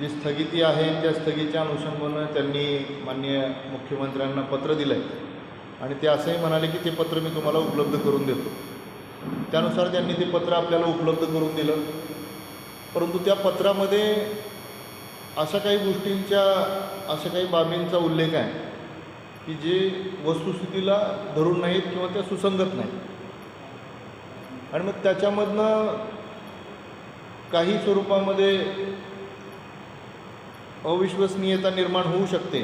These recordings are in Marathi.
जी स्थगिती आहे त्या स्थगितीच्या अनुषंगानं त्यांनी माननीय मुख्यमंत्र्यांना पत्र दिलं आहे आणि ते असंही म्हणाले की ते पत्र मी तुम्हाला उपलब्ध करून देतो. त्यानुसार त्यांनी ते पत्र आपल्याला उपलब्ध करून दिलं. परंतु त्या पत्रामध्ये अशा काही गोष्टींच्या अशा काही बाबींचा उल्लेख आहे की जे वस्तुस्थितीला धरून नाहीत किंवा त्या सुसंगत नाहीत. आणि मग त्याच्यामधनं काही स्वरूपामध्ये अविश्वसनीयता निर्माण होऊ शकते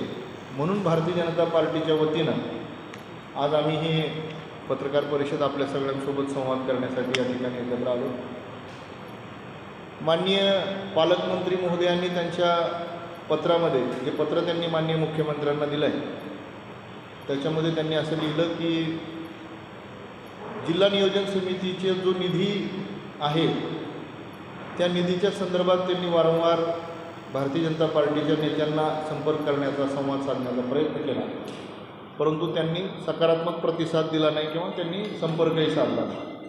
म्हणून भारतीय जनता पार्टीच्या वतीनं आज आम्ही हे पत्रकार परिषद आपल्या सगळ्यांसोबत संवाद करण्यासाठी या ठिकाणी एकत्र आलो. माननीय पालकमंत्री महोदयांनी त्यांच्या पत्रामध्ये जे पत्र त्यांनी माननीय मुख्यमंत्र्यांना दिलं आहे त्याच्यामध्ये त्यांनी असं लिहिलं की जिल्हा नियोजन समितीचे जो निधी आहे त्या निधीच्या संदर्भात त्यांनी वारंवार भारतीय जनता पार्टीच्या नेत्यांना संपर्क करण्याचा संवाद साधण्याचा प्रयत्न केला. परंतु त्यांनी सकारात्मक प्रतिसाद दिला नाही किंवा त्यांनी संपर्कही साधला नाही.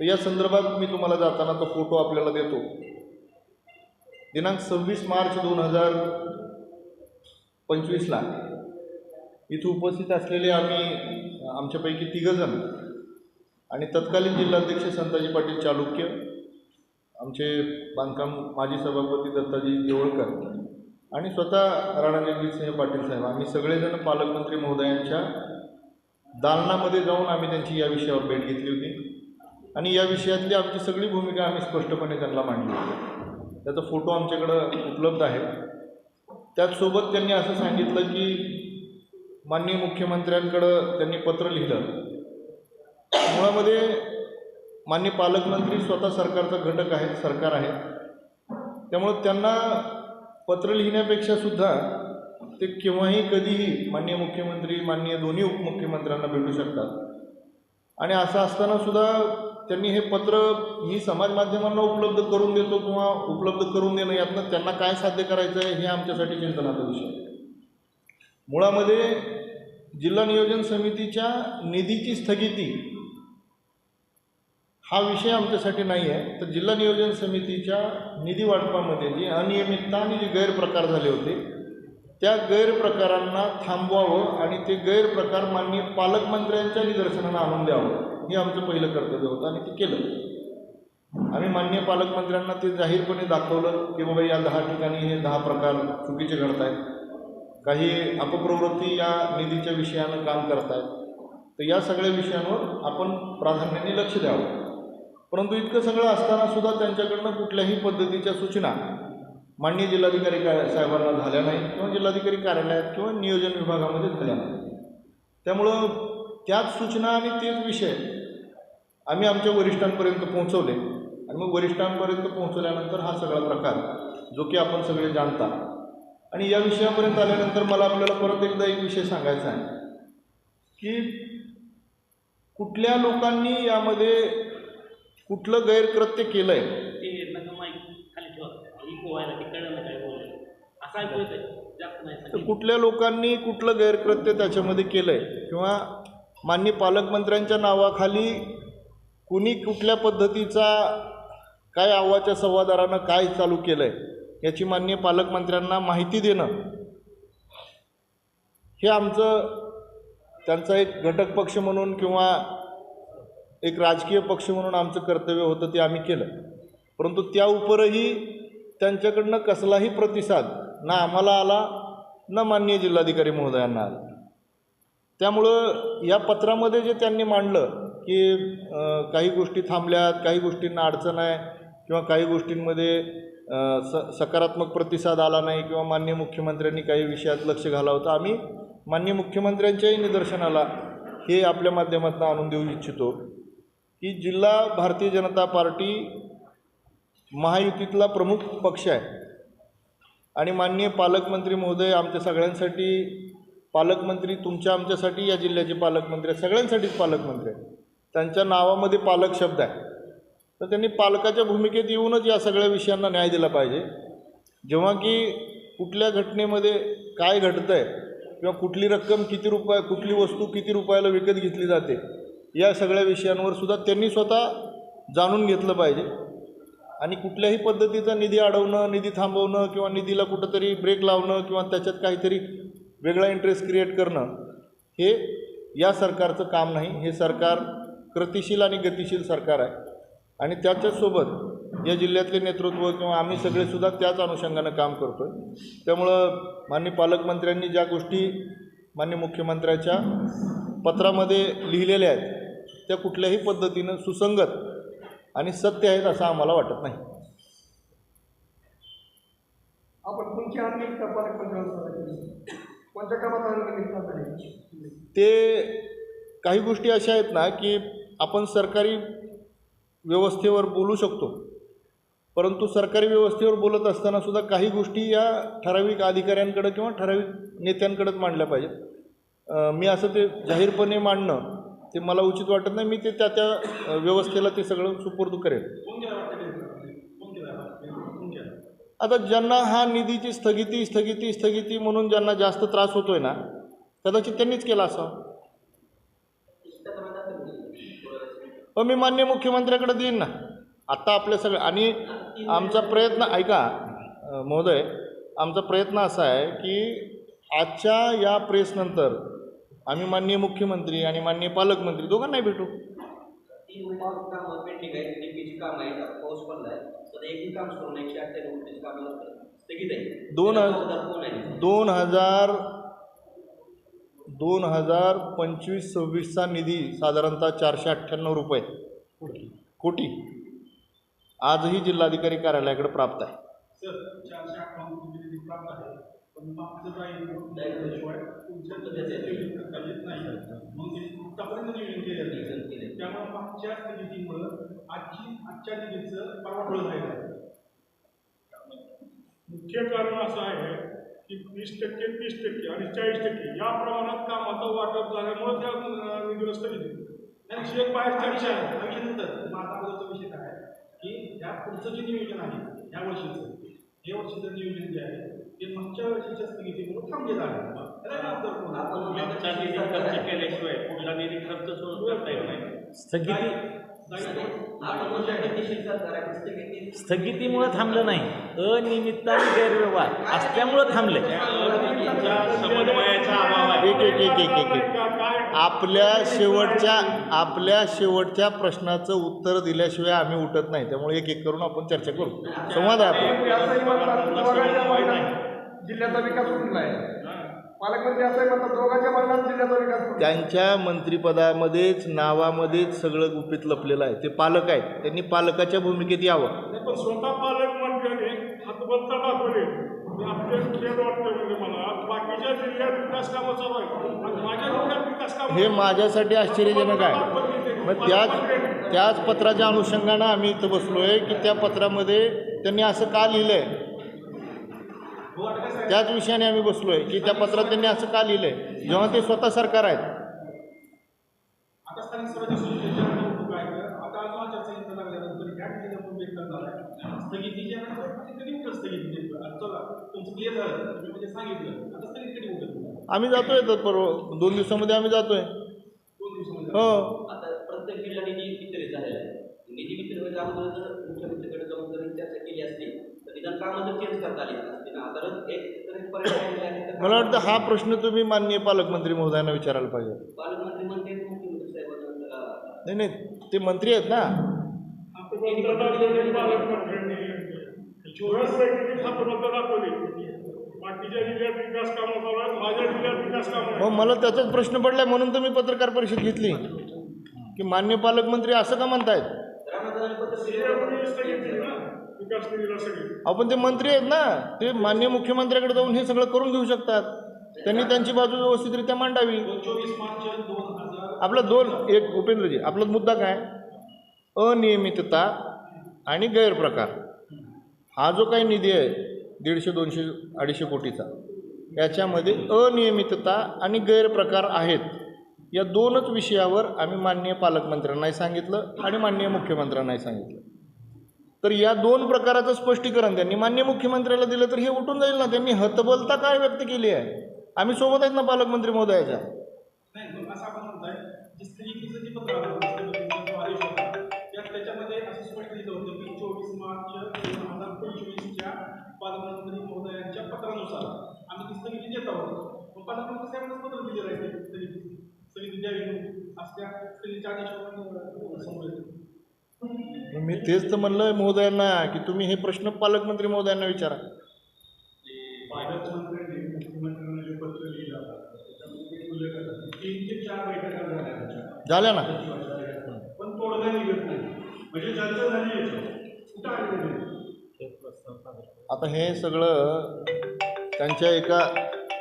तर या संदर्भात मी तुम्हाला जाताना तो फोटो आपल्याला देतो. दिनांक सव्वीस मार्च दोन हजार पंचवीसला इथं उपस्थित असलेले आम्ही आमच्यापैकी तिघंजण आणि तत्कालीन जिल्हाध्यक्ष संताजी पाटील चालुक्य आमचे बांधकाम माजी सभापती दत्ताजी देवळकर आणि स्वतः राणा जगजितसिंह पाटील साहेब. आम्ही सगळेजण पालकमंत्री महोदयांच्या दालनामध्ये जाऊन आम्ही त्यांची या विषयावर भेट घेतली होती. आणि या विषयातली आमची सगळी भूमिका आम्ही स्पष्टपणे त्यांना मांडली होती. त्याचा फोटो आमच्याकडं उपलब्ध आहे. त्याचसोबत त्यांनी असं सांगितलं की माननीय मुख्यमंत्र्यांकडं त्यांनी पत्र लिहिलं. मुळामध्ये माननीय पालकमंत्री स्वतः सरकारचा घटक आहेत सरकार आहे त्यामुळं त्यांना पत्र लिहिण्यापेक्षा सुद्धा ते केव्हाही कधीही माननीय मुख्यमंत्री माननीय दोन्ही उपमुख्यमंत्र्यांना भेटू शकतात आणि असं असताना सुद्धा त्यांनी हे पत्र मी समाज माध्यमांना उपलब्ध करून देतो किंवा उपलब्ध करून देणं यातनं त्यांना काय साध्य करायचं आहे हे आमच्यासाठी चिंतनाचा विषय आहे. मुळामध्ये जिल्हा नियोजन समितीच्या निधीची स्थगिती हा विषय आमच्यासाठी नाही आहे. तर जिल्हा नियोजन समितीच्या निधी वाटपामध्ये जी अनियमितता आणि जे गैरप्रकार झाले होते त्या गैरप्रकारांना थांबवावं आणि ते गैरप्रकार माननीय पालकमंत्र्यांच्या निदर्शनानं आणून द्यावं हे आमचं पहिलं कर्तव्य होतं आणि ते केलं. आम्ही माननीय पालकमंत्र्यांना ते जाहीरपणे दाखवलं की बाबा या दहा ठिकाणी हे दहा प्रकार चुकीचे घडत आहेत काही अपप्रवृत्ती या निधीच्या विषयानं काम करत आहेत तर या सगळ्या विषयांवर आपण प्राधान्याने लक्ष द्यावं. परंतु इतकं सगळं असताना सुद्धा त्यांच्याकडनं कुठल्याही पद्धतीच्या सूचना मान्य जिल्हाधिकारी काय साहेबांना झाल्या नाही किंवा जिल्हाधिकारी कार्यालयात किंवा नियोजन विभागामध्ये झाल्या नाही त्यामुळं त्याच सूचना आणि तेच विषय आम्ही आमच्या वरिष्ठांपर्यंत पोहोचवले. आणि मग वरिष्ठांपर्यंत पोहोचल्यानंतर हा सगळा प्रकार जो की आपण सगळे जाणता. आणि या विषयापर्यंत आल्यानंतर मला आपल्याला परत एकदा एक विषय सांगायचा आहे की कुठल्या लोकांनी यामध्ये कुठलं गैरकृत्य केलं आहे ते नका माईक खाली ठेवा. इको व्हायला ते कळलं ना काय बोलायला असं ऐकू येतंय जास्त नाही तर सांगितलं. कुठल्या लोकांनी कुठलं गैरकृत्य त्याच्यामध्ये केलं आहे किंवा माननीय पालकमंत्र्यांच्या नावाखाली कुणी कुठल्या पद्धतीचा काय आव्हाच्या संवादारानं काय चालू केलं आहे याची माननीय पालकमंत्र्यांना माहिती देणं. हे आमचं त्यांचा एक घटक पक्ष म्हणून किंवा एक राजकीय पक्ष म्हणून आमचं कर्तव्य होतं ते आम्ही केलं. परंतु त्या उपरही त्यांच्याकडनं कसलाही प्रतिसाद ना आम्हाला आला ना माननीय जिल्हाधिकारी महोदयांना आला. त्यामुळं या पत्रामध्ये जे त्यांनी मांडलं की काही गोष्टी थांबल्यात काही गोष्टींना अडचण आहे किंवा काही गोष्टींमध्ये स सकारात्मक प्रतिसाद आला नाही किंवा माननीय मुख्यमंत्र्यांनी काही विषयात लक्ष घाला होतं आम्ही माननीय मुख्यमंत्र्यांच्याही निदर्शनाला हे आपल्या माध्यमातून आणून देऊ इच्छितो. की जिल्हा भारतीय जनता पार्टी महायुतीतला प्रमुख पक्ष आहे. आणि माननीय पालकमंत्री महोदय आमच्या सगळ्यांसाठी पालकमंत्री तुमच्या आमच्यासाठी या जिल्ह्याचे पालकमंत्री आहे सगळ्यांसाठीच पालकमंत्री आहे त्यांच्या नावामध्ये पालक शब्द आहे. तर त्यांनी पालकाच्या भूमिकेत येऊनच या सगळ्या विषयांना न्याय दिला पाहिजे. जेव्हा की कुठल्या घटनेमध्ये काय घडतं आहे किंवा कुठली रक्कम किती रुपये कुठली वस्तू किती रुपयाला विकत घेतली जाते या सगळ्या विषयांवर सुद्धा त्यांनी स्वतः जाणून घेतलं पाहिजे. आणि कुठल्याही पद्धतीचा निधी अडवणं निधी थांबवणं किंवा निधीला कुठंतरी ब्रेक लावणं किंवा त्याच्यात काहीतरी वेगळा इंटरेस्ट क्रिएट करणं हे या सरकारचं काम नाही. हे सरकार कृतिशील आणि गतिशील सरकार आहे. आणि त्याच्यासोबत या जिल्ह्यातले नेतृत्व किंवा आम्ही सगळेसुद्धा त्याच अनुषंगानं काम करतो आहे त्यामुळं माननीय पालकमंत्र्यांनी ज्या गोष्टी माननीय मुख्यमंत्र्याच्या पत्रामध्ये लिहिलेल्या आहेत त्या कुठल्याही पद्धतीनं सुसंगत आणि सत्य आहेत असं आम्हाला वाटत नाही. ते काही गोष्टी अशा आहेत ना की आपण सरकारी व्यवस्थेवर बोलू शकतो. परंतु सरकारी व्यवस्थेवर बोलत असताना सुद्धा काही गोष्टी या ठराविक अधिकाऱ्यांकडं किंवा ठराविक नेत्यांकडेच मांडल्या पाहिजेत. मी असं ते जाहीरपणे मांडणं ते मला उचित वाटत नाही मी ते त्या त्या व्यवस्थेला ते सगळं सुपूर्द करेल. आता ज्यांना हा निधीची स्थगिती स्थगिती स्थगिती म्हणून ज्यांना जास्त त्रास होतोय ना कदाचित त्यांनीच केला असं पण मी मान्य मुख्यमंत्र्याकडे देईन ना. आत्ता आपल्या सगळ्या आणि आमचा प्रयत्न ऐका महोदय आमचा प्रयत्न असा आहे की आजच्या या प्रेसनंतर आम्ही माननीय मुख्यमंत्री आणि माननीय पालकमंत्री दोघांनाही भेटू. दोन दोन हजार दोन हजार पंचवीस सव्वीसचा निधी साधारणतः चारशे अठ्ठ्याण्णव रुपये. कोटी. आजही जिल्हाधिकारी कार्यालयाकडे प्राप्त आहे. मागचं काही शिवाय नियोजन येत नाही. नियोजन. त्यामुळे मागच्या निधीमुळं आजची आजच्या निधीचं परवाटोळ झालेलं आहे. मुख्य कारण असं आहे की वीस टक्के तीस टक्के आणि चाळीस टक्के या प्रमाणात कामाचं वाटप झाल्यामुळे त्या निधीला स्थगिती. नाही एक बाहेरचा विषय आहे. विषय नंतर. आता अगोदरचा विषय काय की या पुढचं जे नियोजन आहे या वर्षीचं हे वर्षीचं नियोजन जे आहे मागच्या वर्षीच्या स्थगितीमुळे थांबलेलं आहे. त्याला जबाबदार कोण? आपण मागचा निधी खर्च केल्याशिवाय पुढला निधी खर्च सुरू करता येत नाही. स्थगिती आपण गतिशील सरकार आहे स्थगिती स्थगितीमुळे थांबलं नाही. अनियमित आणि गैरव्यवहार असल्यामुळं थांबले तुमच्या समन्वयाचा अभाव आहे. एक एक एक एक एक एक. आपल्या शेवटच्या आपल्या शेवटच्या प्रश्नाचं उत्तर दिल्याशिवाय आम्ही उठत नाही. त्यामुळे एक एक करून आपण चर्चा करू. संवाद आहे आपला. जिल्ह्याचा विकास होत नाही पालकमंत्री असं म्हणतात दोघांच्या मनात जिल्ह्याचा विकास होत त्यांच्या मंत्रिपदामध्येच नावामध्येच सगळं गुपित लपलेलं आहे. ते पालक आहेत. त्यांनी पालकाच्या भूमिकेत यावं. नाही, पण स्वतः पालकमंत्र्यांनी हातबलता दाखवले. आपले खेळ वाटतं म्हणजे मला. बाकीच्या जिल्ह्यात विकास कामं चालू आहेत. आणि माझ्या जिल्ह्यात विकास कामं हे माझ्यासाठी आश्चर्यजनक आहे. मग त्याच त्याच पत्राच्या अनुषंगानं आम्ही इथं बसलो आहे की त्या पत्रामध्ये त्यांनी असं का लिहिलं आहे त्याच विषयाने आम्ही बसलो आहे की त्या पत्रात त्यांनी असं का लिहिलं आहे जेव्हा ते स्वतः सरकार आहेत. आहे आम्ही जातोय तर परवा दोन दिवसामध्ये आम्ही जातोय. हो. प्रत्येक निधी म्हणजे अगोदर मुख्यमंत्र्यांकडे जाऊन जर चर्चा केली असती तर निदान कामं तर चेंज करता आली असती. ना एक तर एक पर्याय मला वाटतं हा प्रश्न तुम्ही माननीय पालकमंत्री महोदयांना विचारायला पाहिजे. पालकमंत्री म्हणते मुख्यमंत्री साहेबांना नाही नाही ते मंत्री आहेत ना. मग मला त्याचाच प्रश्न पडलाय म्हणून तर मी पत्रकार परिषद घेतली. की मान्य पालकमंत्री असं का म्हणतायत? विकास निधीला आपण ते मंत्री आहेत ना ते मान्य मुख्यमंत्र्याकडे जाऊन हे सगळं करून घेऊ शकतात. त्यांनी त्यांची बाजू व्यवस्थितरित्या मांडावी. आपला दोन एक उपेंद्रजी आपला मुद्दा काय? अनियमितता आणि गैरप्रकार. हा जो काही निधी आहे दीडशे दोनशे अडीचशे कोटीचा याच्यामध्ये अनियमितता आणि गैरप्रकार आहेत. या दोनच विषयावर आम्ही माननीय पालकमंत्र्यांनाही सांगितलं आणि माननीय मुख्यमंत्र्यांनाही सांगितलं. तर या दोन प्रकाराचं स्पष्टीकरण त्यांनी मान्य मुख्यमंत्र्याला दिलं तर हे उठून जाईल ना? त्यांनी हतबलता काय व्यक्त केली आहे? आम्ही सोबत आहेत ना पालकमंत्री महोदयाच्या? मी तेच तर म्हणलं मोदयांना की तुम्ही हे प्रश्न पालकमंत्री मोदयांना विचारा. झाल्या ना? पण तोडगा निघत नाही. म्हणजे चर्चा झाली आता हे सगळं त्यांच्या एका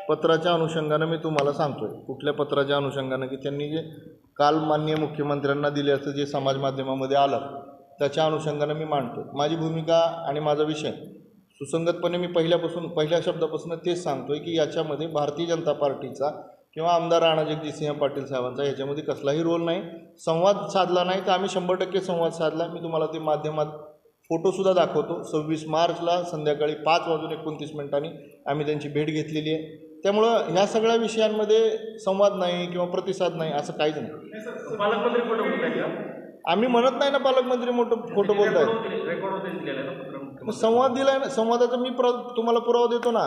पत्राच्या अनुषंगानं मी तुम्हाला सांगतो आहे कुठल्या पत्राच्या अनुषंगानं? की त्यांनी जे काल माननीय मुख्यमंत्र्यांना दिल्याचं जे समाज माध्यमामध्ये आलं त्याच्या अनुषंगानं मी मांडतो माझी भूमिका आणि माझा विषय सुसंगतपणे मी पहिल्यापासून पहिल्या शब्दापासून तेच सांगतो आहे की याच्यामध्ये भारतीय जनता पार्टीचा किंवा आमदार राणा जगजितसिंह पाटील साहेबांचा याच्यामध्ये कसलाही रोल नाही संवाद साधला नाही तर आम्ही शंभर टक्के संवाद साधला. मी तुम्हाला ते माध्यमात फोटोसुद्धा दाखवतो. सव्वीस मार्चला संध्याकाळी पाच वाजून एकोणतीस मिनिटांनी आम्ही त्यांची भेट घेतलेली आहे. त्यामुळं ह्या सगळ्या विषयांमध्ये संवाद नाही किंवा प्रतिसाद नाही असं काहीच नाही. पालकमंत्री फोटो आम्ही म्हणत नाही ना पालकमंत्री मोठं खोटं बोलत आहेत मग संवाद दिलाय ना संवादाचा मी प्र तुम्हाला पुरावा देतो ना.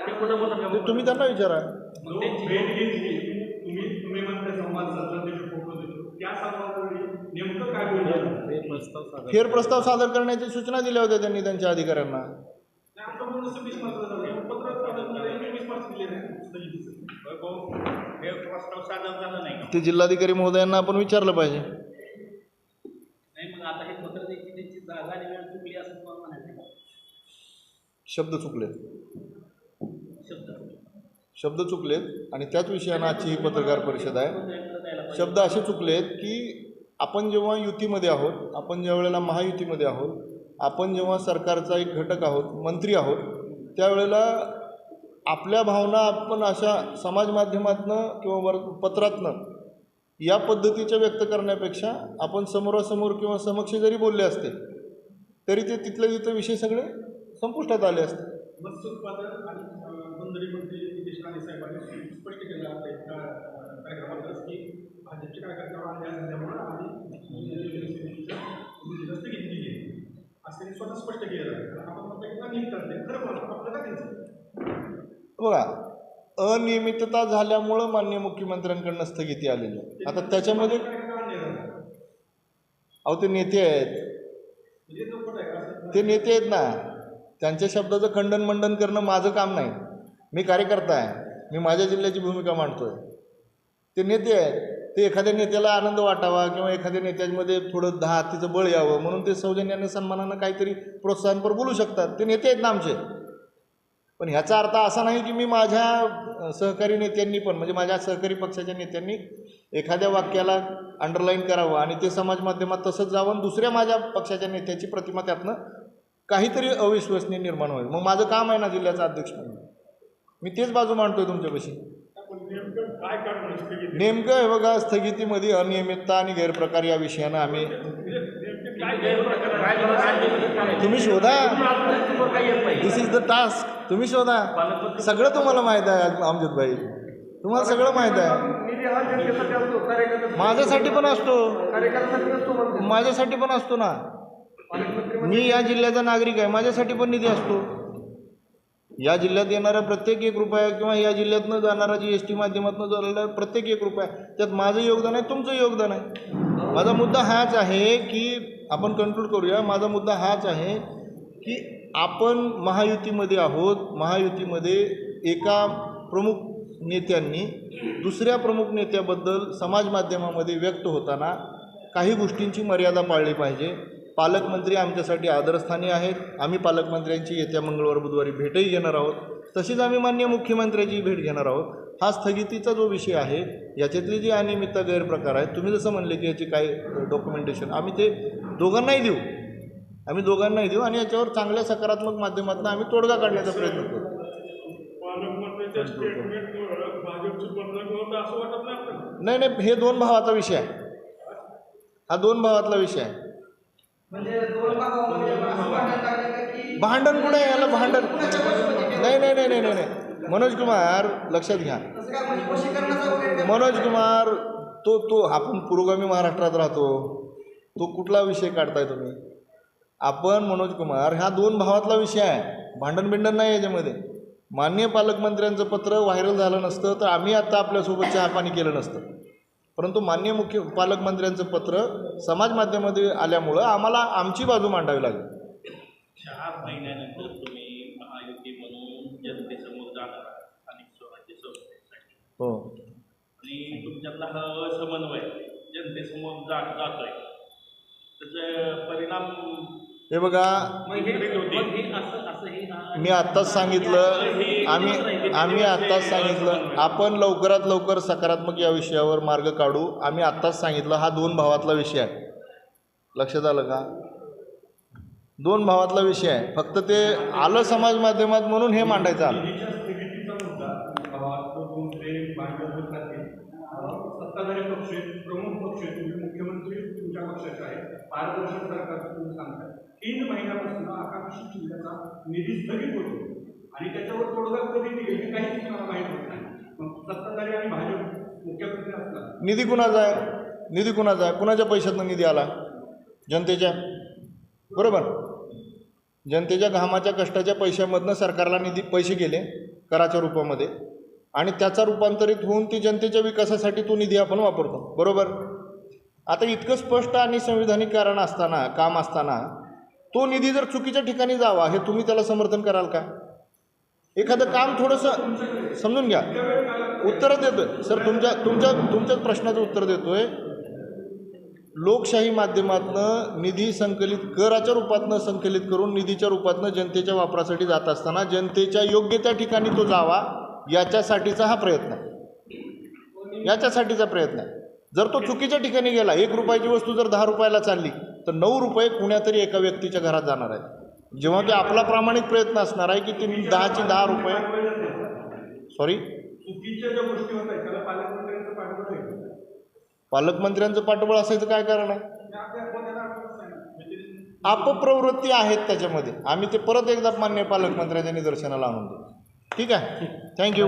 ते तुम्ही त्यांना विचारा. जो भेट घेतली तुम्ही तुम्ही म्हणता संवाद साधला त्याचे फोटो देतो. त्या संवादावेळी नेमकं काय बोललं फेर प्रस्ताव सादर करण्याची सूचना दिल्या होत्या त्यांनी त्यांच्या अधिकाऱ्यांना नाही, आमचं बोलणं सव्वीस मार्चला झालं हे पत्र सादर झालं चोवीस मार्च दिले नाही स्थगितीचं हे प्रस्ताव सादर झाला नाही ते जिल्हाधिकारी महोदयांना आपण विचारलं पाहिजे. हे? शब्द चुकलेत शब्द शब्द चुकलेत आणि त्याच विषयानं आजची ही पत्रकार परिषद आहे. शब्द असे चुकलेत की आपण जेव्हा युतीमध्ये आहोत आपण ज्या वेळेला महायुतीमध्ये आहोत आपण जेव्हा सरकारचा एक घटक आहोत मंत्री आहोत त्यावेळेला आपल्या भावना आपण अशा समाज माध्यमातनं किंवा वर पत्रातनं या पद्धतीच्या व्यक्त करण्यापेक्षा आपण समोरासमोर किंवा समक्ष जरी बोलले असते तरी ते तिथल्या तिथं विषय सगळे संपुष्टात आले असते मत्स्य उत्पादन आणि अं, बंदरी मंत्री नितेश राणे साहेबांनी स्पष्ट केलं आपल्या एका अं, कार्यक्रमातच की भाजपच्या कार्यकर्त्यावर अन्याय झाल्यामुळे आम्ही योजनेच्या मुदतीला स्थगिती दिली आहे. असं त्यांनी स्वतः स्पष्ट केलं आहे आपण म्हणतो की अनियमितता आहे. खरं म्हणतो आपलं का त्यांचं बघा अनियमितता झाल्यामुळं माननीय मुख्यमंत्र्यांकडनं स्थगिती आलेली आहे. आता त्याच्यामध्ये. अहो ते नेते आहेत. म्हणजे तो नेते आहेत ना. त्यांच्या शब्दाचं खंडन मंडन करणं माझं काम नाही. मी कार्यकर्ता आहे. मी माझ्या जिल्ह्याची भूमिका मांडतोय. ते नेते आहेत. ते एखाद्या नेत्याला आनंद वाटावा किंवा एखाद्या नेत्यांमध्ये थोडं दहा हत्तीचं बळ यावं म्हणून ते सौजन्याने सन्मानानं काहीतरी प्रोत्साहनपर बोलू शकतात. ते नेते आहेत ना आमचे. पण ह्याचा अर्थ असा नाही की मी माझ्या सहकारी नेत्यांनी पण म्हणजे माझ्या सहकारी पक्षाच्या नेत्यांनी एखाद्या वाक्याला अंडरलाईन करावं आणि ते समाज माध्यमात तसंच जावं आणि दुसऱ्या माझ्या पक्षाच्या नेत्याची प्रतिमा त्यातनं काहीतरी अविश्वसनीय निर्माण होईल मग माझं काम आहे ना जिल्ह्याचा अध्यक्ष म्हणून. मी तेच बाजू मांडतोय तुमच्यापाशी. नेमकं हे बघा स्थगितीमध्ये अनियमितता आणि गैरप्रकार या विषयानं आम्ही तुम्ही शोधा. दिस इज द टास्क तुम्ही शोधा. सगळं तुम्हाला माहीत आहे अमजद भाई तुम्हाला सगळं माहीत आहे. माझ्यासाठी पण असतो. माझ्यासाठी पण असतो ना. मी या जिल्ह्याचा नागरिक आहे माझ्यासाठी पण निधी असतो. या जिल्ह्यात येणारा प्रत्येक एक रुपया किंवा या जिल्ह्यातनं जाणारा जी एस टी माध्यमातून झालेला प्रत्येक एक रुपया त्यात माझं योगदान आहे तुमचं योगदान आहे. माझा मुद्दा हाच आहे की आपण कन्क्लूड करूया. माझा मुद्दा हाच आहे की आपण महायुतीमध्ये आहोत महायुतीमध्ये एका प्रमुख नेत्यांनी दुसऱ्या प्रमुख नेत्याबद्दल समाज माध्यमामध्ये व्यक्त होताना काही गोष्टींची मर्यादा पाळली पाहिजे. पालकमंत्री आमच्यासाठी आदरस्थानी आहेत. आम्ही पालकमंत्र्यांची येत्या मंगळवार बुधवारी भेटही घेणार आहोत. तशीच आम्ही मान्य मुख्यमंत्र्याची भेट घेणार आहोत. हा स्थगितीचा जो विषय आहे याच्यातले जी अनियमितता गैरप्रकार आहेत तुम्ही जसं म्हणले की याची काय डॉक्युमेंटेशन आम्ही ते दोघांनाही देऊ. आम्ही दोघांनाही देऊ आणि याच्यावर चांगल्या सकारात्मक माध्यमातून आम्ही तोडगा काढण्याचा प्रयत्न करू. नाही नाही हे दोन भावाचा विषय आहे. हा दोन भावातला विषय आहे. म्हणजे भांडण कुठे आहे? याला भांडण नाही नाही नाही नाही नाही. मनोज कुमार लक्षात घ्या. म्हणजे मनोज कुमार तो तो आपण पुरोगामी महाराष्ट्रात राहतो. तो कुठला विषय काढताय तुम्ही? आपण मनोज कुमार ह्या दोन भावातला विषय आहे. भांडण बिंडण नाही याच्यामध्ये. माननीय पालकमंत्र्यांचं पत्र व्हायरल झालं नसतं तर आम्ही आत्ता आपल्यासोबत चहापाणी केलं नसतं. परंतु माननीय मुख्य पालकमंत्र्यांचं पत्र समाज माध्यमामध्ये आल्यामुळं आम्हाला आमची बाजू मांडावी लागली. चार महिन्यानंतर तुम्ही महायुती म्हणून जनतेसमोर जाणार आहात स्थानिक स्वराज्य संस्थेसाठी. हो. आणि तुमच्यातला हा असमन्वय जनतेसमोर जा जातोय. त्याचा परिणाम हे बघा मी आत्ताच सांगितलं आम्ही आम्ही आत्ताच सांगितलं आपण लवकरात लवकर सकारात्मक या विषयावर मार्ग काढू. आम्ही आत्ताच सांगितलं हा दोन भावातला विषय आहे. लक्षात आलं का? दोन भावातला विषय आहे. फक्त ते आलं समाज माध्यमात म्हणून हे मांडायचं आलं निधीच्या स्थगितीचा मुद्दा गावात तुमचे भांडण होत राहतील अं, सत्ताधारी पक्ष आहेत, प्रमुख पक्ष आहेत, तुम्ही मुख्यमंत्री तुमच्या पक्षाचे आहेत पारदर्शक सरकारचं तुम्ही सांगताय तीन महिन्यापासून आकांक्षी जिल्ह्याचा निधी स्थगित होतो. आणि त्याच्यावर तोडगा कधी निघेल हे काहीच मला माहीत होत नाही. मग सत्ताधारी आणि भाजप मुख्यमंत्री असतात. निधी कुणाचा आहे? निधी कुणाचा आहे? कुणाच्या पैशातनं निधी आला? जनतेच्या? बरोबर. जनतेच्या घामाच्या कष्टाच्या पैशामधनं सरकारला निधी पैसे गेले कराच्या रूपामध्ये. आणि त्याचा रूपांतरित होऊन ती जनतेच्या विकासासाठी तो निधी आपण वापरतो. बरोबर? आता इतकं स्पष्ट आणि संविधानिक कारण असताना काम असताना तो निधी जर चुकीच्या ठिकाणी जावा हे तुम्ही त्याला समर्थन कराल का? एखादं काम थोडंसं समजून घ्या. उत्तरं देतोय. सर तुमच्या तुमच्या तुमच्याच प्रश्नाचं उत्तर देतोय. लोकशाही माध्यमातनं निधी संकलित कराच्या रूपातनं संकलित करून निधीच्या रूपातनं जनतेच्या वापरासाठी जात असताना जनतेच्या योग्य त्या ठिकाणी तो जावा याच्यासाठीचा हा प्रयत्न. आहे याच्यासाठीचा प्रयत्न. आहे जर तो चुकीच्या ठिकाणी गेला एक रुपयाची वस्तू जर दहा रुपयाला चालली तर नऊ रुपये कुण्यातरी एका व्यक्तीच्या घरात जाणार आहे जेव्हा की आपला प्रामाणिक प्रयत्न असणार आहे की ती दहाची दहा रुपये सॉरी आहेत पालकमंत्र्यांचं पाठबळ असायचं काय कारण आहे? सांगितलं. अपप्रवृत्ती आहेत त्याच्यामध्ये. आम्ही ते परत एकदा मान्य पालकमंत्र्यांच्या निदर्शनाला आणून देऊ. ठीक आहे? थँक्यू